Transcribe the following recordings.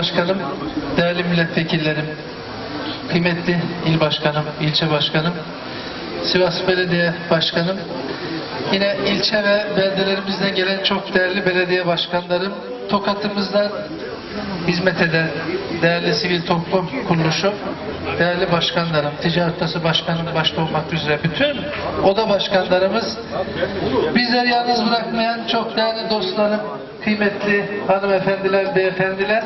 Başkanım, değerli milletvekillerim, kıymetli il başkanım, ilçe başkanım, Sivas Belediye Başkanım, yine ilçe ve beldelerimizden gelen çok değerli belediye başkanlarım, Tokat'ımızda hizmet eden değerli sivil toplum kuruluşu, değerli başkanlarım, Ticaret Odası Başkanım başta olmak üzere bütün oda başkanlarımız, bizleri yalnız bırakmayan çok değerli dostlarım, kıymetli hanımefendiler, beyefendiler,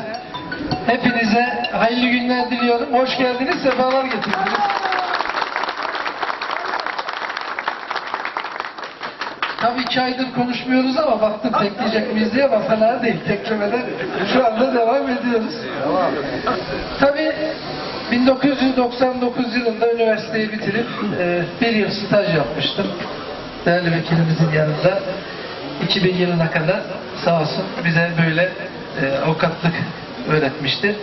hepinize hayırlı günler diliyorum. Hoş geldiniz, sefalar getirdiniz. Tabii iki aydır konuşmuyoruz ama baktım tekleyecek miyiz diye fena değil. Teklemeden şu anda devam ediyoruz. Tabii 1999 yılında üniversiteyi bitirip e, bir yıl staj yapmıştım. Değerli vekilimizin yanında. 2000 yılına kadar sağ olsun bize böyle e, avukatlık öğretmiştir.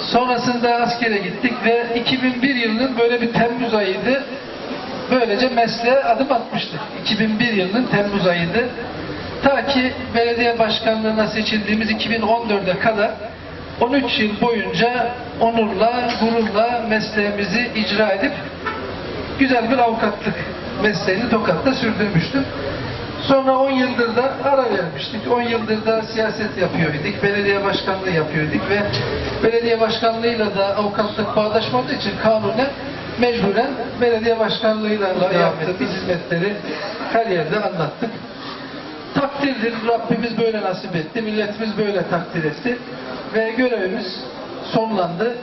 Sonrasında askere gittik ve 2001 yılının böyle bir Temmuz ayıydı. Böylece mesleğe adım atmıştık. 2001 yılının Temmuz ayıydı. Ta ki belediye başkanlığına seçildiğimiz 2014'e kadar 13 yıl boyunca onurla, gururla mesleğimizi icra edip güzel bir avukatlık mesleğini Tokat'ta sürdürmüştüm. Sonra 10 yıldır da ara vermiştik. 10 yıldır da siyaset yapıyorduk, belediye başkanlığı yapıyorduk ve belediye başkanlığıyla da avukatlık bağdaşmadığı için kanunen mecburen belediye başkanlığıyla yaptığımız hizmetleri her yerde anlattık. Takdirdir, Rabbimiz böyle nasip etti, milletimiz böyle takdir etti ve görevimiz sonlandı.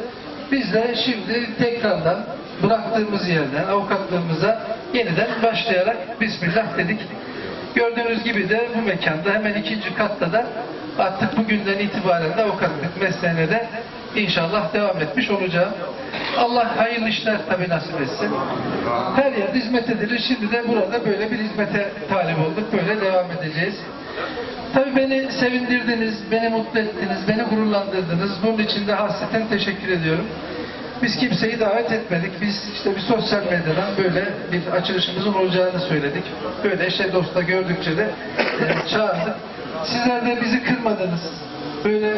Biz de şimdi tekrardan bıraktığımız yerden avukatlığımıza yeniden başlayarak Bismillah dedik. Gördüğünüz gibi de bu mekanda hemen ikinci katta da artık bugünden itibaren de avukatlık mesleğine de inşallah devam etmiş olacağım. Allah hayırlı işler tabi nasip etsin. Her yerde hizmet edilir. Şimdi de burada böyle bir hizmete talip olduk. Böyle devam edeceğiz. Tabii beni sevindirdiniz, beni mutlu ettiniz, beni gururlandırdınız. Bunun için de hasreten teşekkür ediyorum. Biz kimseyi davet etmedik. Biz işte bir sosyal medyadan böyle bir açılışımızın olacağını söyledik. Böyle eşe dosta gördükçe de e, çağırdık. Sizler de bizi kırmadınız. Böyle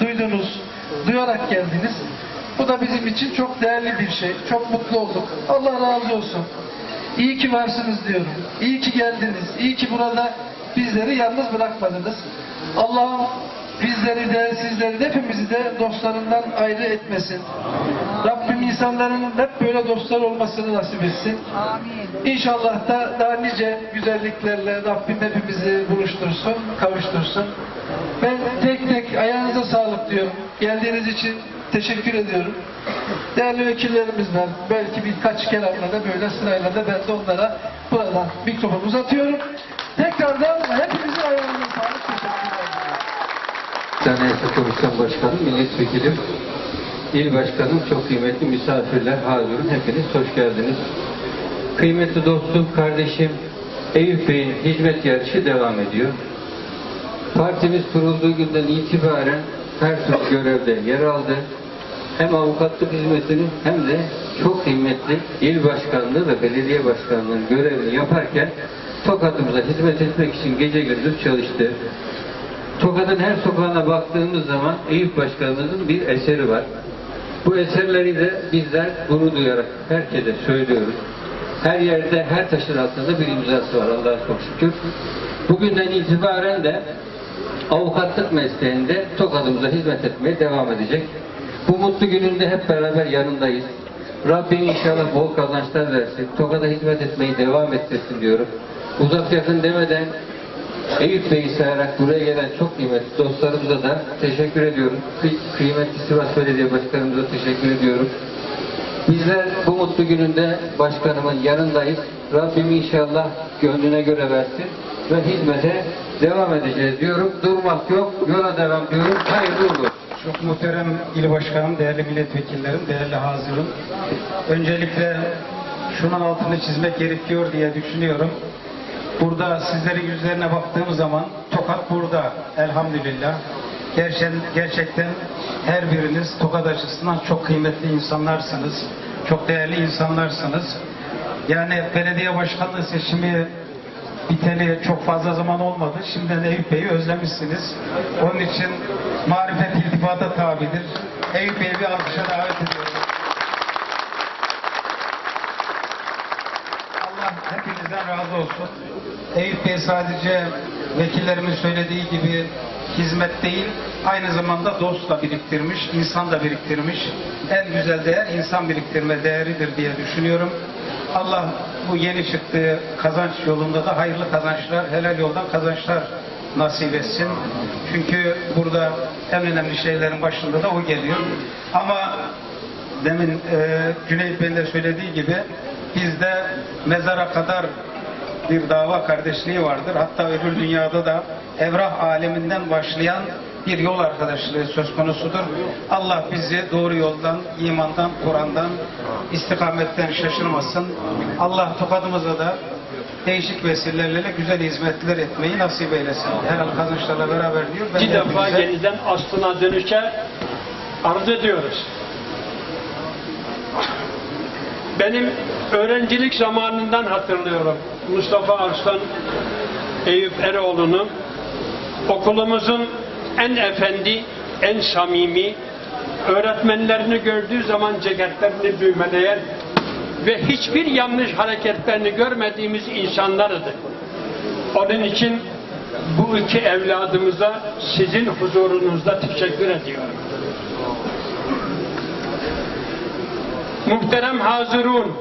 duydunuz, duyarak geldiniz. Bu da bizim için çok değerli bir şey. Çok mutlu olduk. Allah razı olsun. İyi ki varsınız diyorum. İyi ki geldiniz. İyi ki burada bizleri yalnız bırakmadınız. Allah'ım bizleri de sizleri de hepimizi de dostlarından ayrı etmesin. Rabbim insanların hep böyle dostlar olmasını nasip etsin. İnşallah da daha nice güzelliklerle Rabbim hepimizi buluştursun, kavuştursun. Ben tek tek ayağınıza sağlık diyorum. Geldiğiniz için teşekkür ediyorum. Değerli vekillerimiz var. Belki birkaç kelamla da böyle sırayla da ben de onlara buradan mikrofonu uzatıyorum. Tekrardan hepinizin ayağınıza sağlık. Teşekkürler. Anayasa Komisyon Başkanı, Milletvekilim, İl Başkanım, çok kıymetli misafirler, hazırın hepiniz hoş geldiniz. Kıymetli dostum, kardeşim, Eyüp Bey'in hizmet yarışı devam ediyor. Partimiz kurulduğu günden itibaren her türlü görevde yer aldı. Hem avukatlık hizmetini hem de çok kıymetli il başkanlığı ve belediye başkanlığının görevini yaparken Tokat'ımıza hizmet etmek için gece gündüz çalıştı. Tokat'ın her sokağına baktığımız zaman Eyüp Başkanımızın bir eseri var. Bu eserleri de bizler gurur duyarak herkese söylüyoruz. Her yerde, her taşın altında bir imzası var Allah'a çok şükür. Bugünden itibaren de avukatlık mesleğinde Tokat'ımıza hizmet etmeye devam edecek. Bu mutlu gününde hep beraber yanındayız. Rabbim inşallah bol kazançlar versin. Tokat'a hizmet etmeyi devam ettirsin diyorum. Uzak yakın demeden Eyüp Bey'i sayarak buraya gelen çok kıymetli dostlarımıza da teşekkür ediyorum. Kıy- Kıymetli Sivas Belediye Başkanımıza teşekkür ediyorum. Bizler bu mutlu gününde başkanımın yanındayız. Rabbim inşallah gönlüne göre versin ve hizmete devam edeceğiz diyorum. Durmak yok, yola devam diyorum. Hayırlı uğurlu. Çok muhterem il başkanım, değerli milletvekillerim, değerli hazırım. Öncelikle şunun altını çizmek gerekiyor diye düşünüyorum. Burada sizlerin yüzlerine baktığım zaman Tokat burada elhamdülillah. Gerçekten, gerçekten her biriniz Tokat açısından çok kıymetli insanlarsınız. Çok değerli insanlarsınız. Yani belediye başkanlığı seçimi biteli çok fazla zaman olmadı. Şimdiden Eyüp Bey'i özlemişsiniz. Onun için marifet iltifata tabidir. Eyüp Bey'i bir alkışa davet ediyorum. Allah hepinizden razı olsun. Eyüp Bey sadece vekillerimin söylediği gibi hizmet değil, aynı zamanda dost da biriktirmiş, insan da biriktirmiş. En güzel değer insan biriktirme değeridir diye düşünüyorum. Allah bu yeni çıktığı kazanç yolunda da hayırlı kazançlar, helal yoldan kazançlar nasip etsin. Çünkü burada en önemli şeylerin başında da o geliyor. Ama demin e, Cüneyt Bey'in de söylediği gibi bizde mezara kadar bir dava kardeşliği vardır. Hatta öbür dünyada da evrah aleminden başlayan bir yol arkadaşlığı söz konusudur. Allah bizi doğru yoldan, imandan, Kur'an'dan, istikametten şaşırmasın. Allah tokadımıza da değişik vesilelerle güzel hizmetler etmeyi nasip eylesin. Herhalde kazançlarla beraber diyor. Ben İki defa yeniden aslına dönüşe arz ediyoruz. Benim öğrencilik zamanından hatırlıyorum. Mustafa Arslan Eyüp Eroğlu'nu okulumuzun en efendi, en samimi, öğretmenlerini gördüğü zaman ceketlerini düğmeleyen ve hiçbir yanlış hareketlerini görmediğimiz insanlardı. Onun için bu iki evladımıza sizin huzurunuzda teşekkür ediyorum. Muhterem Hazırun,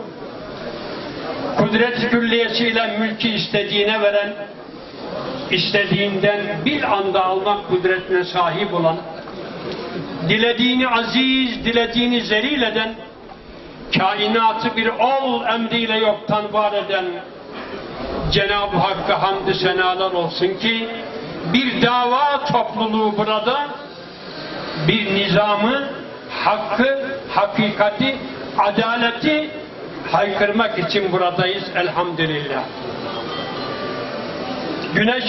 kudret külliyesiyle mülkü istediğine veren, istediğinden bir anda almak kudretine sahip olan, dilediğini aziz, dilediğini zelil eden, kainatı bir ol emriyle yoktan var eden Cenab-ı Hakk'a hamdü senalar olsun ki bir dava topluluğu burada bir nizamı, hakkı, hakikati, adaleti haykırmak için buradayız elhamdülillah. Güneş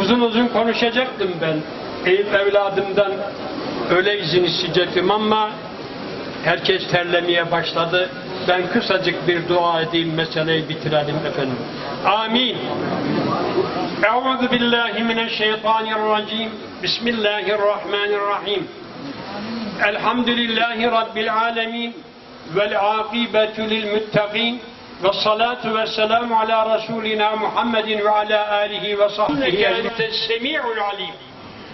uzun uzun konuşacaktım ben. Eyüp evladımdan öyle izin isteyecektim ama herkes terlemeye başladı. Ben kısacık bir dua edeyim meseleyi bitirelim efendim. Amin. Euzu billahi mineşşeytanirracim. Bismillahirrahmanirrahim. Elhamdülillahi Rabbil alemin. والعاقبة للمتقين والصلاة والسلام على رسولنا محمد وعلى آله وصحبه إنك أنت السميع العليم.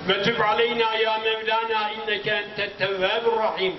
وتب علينا يا مولانا إنك أنت التواب الرحيم.